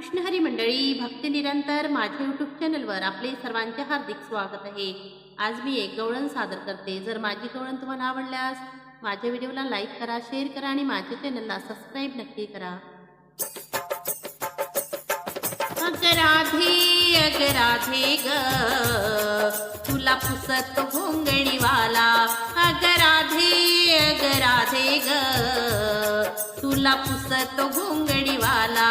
कृष्णहरी मंडळी भक्ती निरंतर माझ्या यूट्यूब चॅनलवर आपले सर्वांचे हार्दिक स्वागत आहे. आज मी एक गवळण सादर करते. जर माझी गवळण तुम्हाला आवडल्यास माझ्या व्हिडिओला लाईक करा शेअर करा आणि माझ्या चॅनलला सबस्क्राईब नक्की करा. अगराधे अगराधे अग राधे ग. तुला पुसत भोंगणीवाला अगराधे अगराधे अग राधे ग. तुला पुसत भोंगणीवाला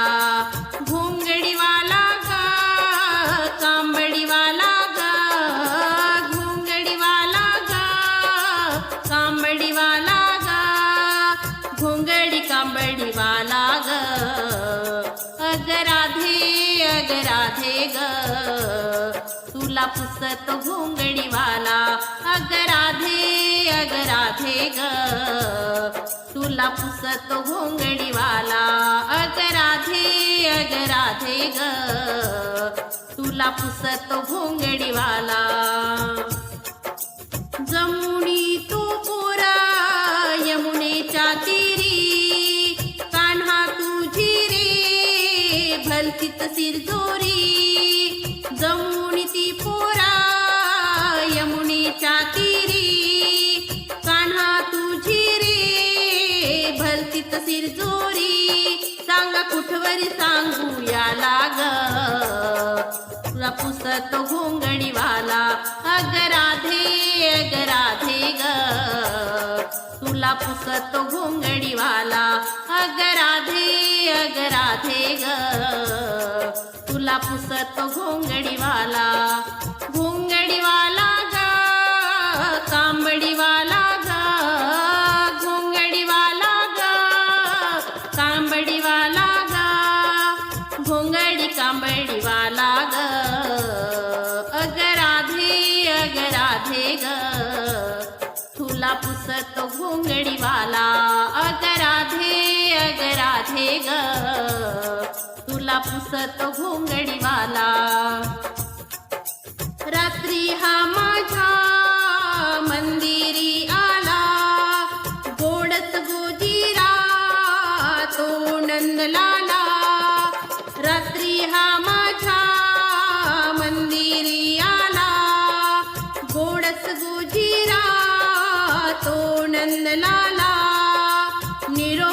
पुसत घोंगडीवाला अग राधे अग राधे ग. तुला पुसत घोंगडीवाला अग राधे अग राधे ग. तुला पुसत घोंगडीवाला जमुनी तू पुरा यमुनेच्या तीरी कान्हा तुझी रे भलतीत सिरजोरी रे सिरजोरी सांगा कुठवरी सांगूया लाग. तुला पुसत घोंगडीवाला अग राधे अग राधे ग. तुला पुसत घोंगडीवाला अग राधे अग राधे ग. तुला पुसत घोंगडीवाला पुसता पुसतो घोंगडीवाला. अगराधे अगराधे ग. तुला पुसतो घोंगडीवाला. रात्री हा माझ्या मंदिरी आला. गोडस गोजीरा तो नंदलाला.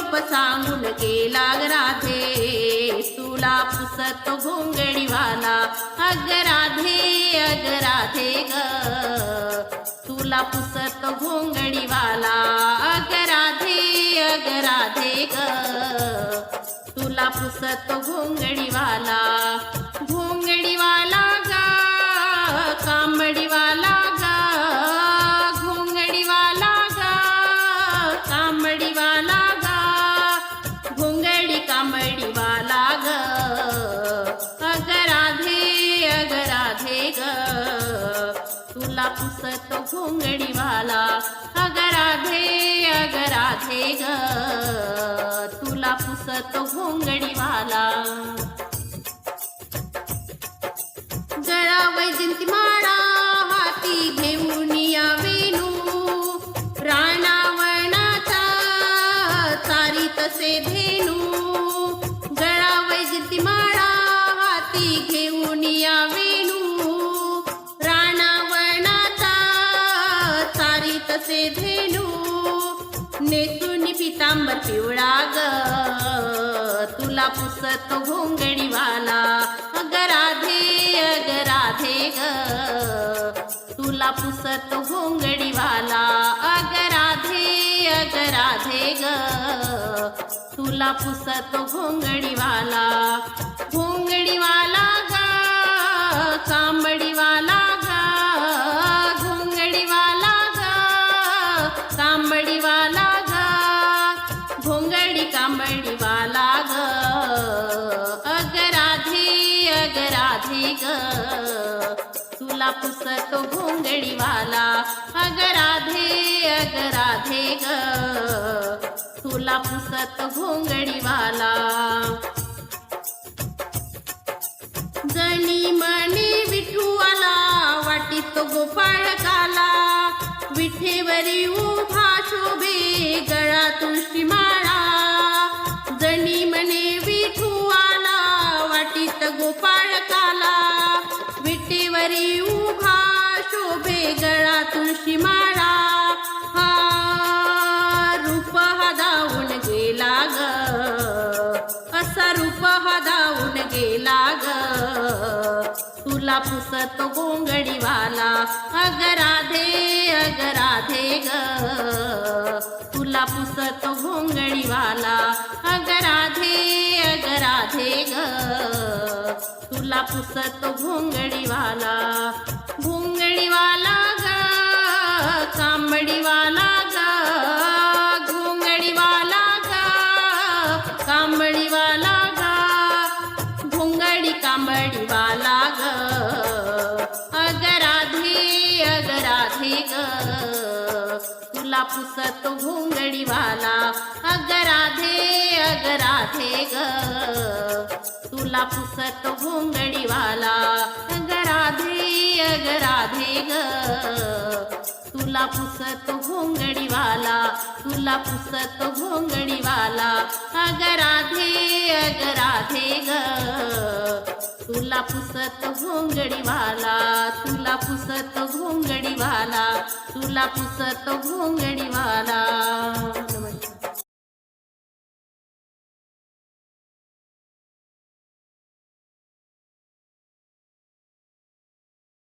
निरोप सांगून केला ग राधे. तुला पुसत घोंगडीवाला अग राधे अग राधे ग. तुला पुसत घोंगडीवाला अग राधे अग राधे ग. तुला पुसत घोंगडीवाला तुला पुसत घोंगडीवाला. अगराधे अगराधे ग. तुला पुसत घोंगडीवाला. गळा वैजंती माळा हाती घेऊन या वेणू राणावणाचा चारी तसे धेनू. गळा वैजंती माळा हाती घेऊन या वेणू नेसून पितांबर पिवळा ग. तुला पुसत घोंगडीवाला. अग राधे अग राधे ग. तुला पुसत घोंगडीवाला. अग राधे अग राधे ग. तुला पुसत घोंगडीवाला. घोंगडीवाला ग अग राधे ग तुला पुसत भोंगडीवाला अग राधे अग राधे ग. तुला पुसत भोंगडीवाला जणी म्हणे विठुवाला वाटीत गोपाळ काला विठेवरी उभा शोभे गळा तुळशी गोपाळ काला विटेवरी उभा शोभे गळा तुळशी माळा हा रूप हदावून गेला ग. असा रूप हदावून गेला ग. तुला पुसत गोंगडीवाला अगरा पुसत भोंगडीवाला. भोंगडीवाला ग कांबडीवाला ग. घोंगडीवाला ग कांबडीवाला ग. भोंगडी कांबडीवाला ग. अग राधे अग राधे ग. तुला पुसत घोंगडीवाला अगराधे राधे राधे ग. तुला पुसत घोंगडीवाला. गराधे राधे ग. तुला पुसत घोंगडीवाला तुला पुसत घोंगडीवाला. अग राधे ग. तुला पुसत भोंगडीवाला तुला पुसत भोंगडीवाला तुला पुसत घोंगडीवाला.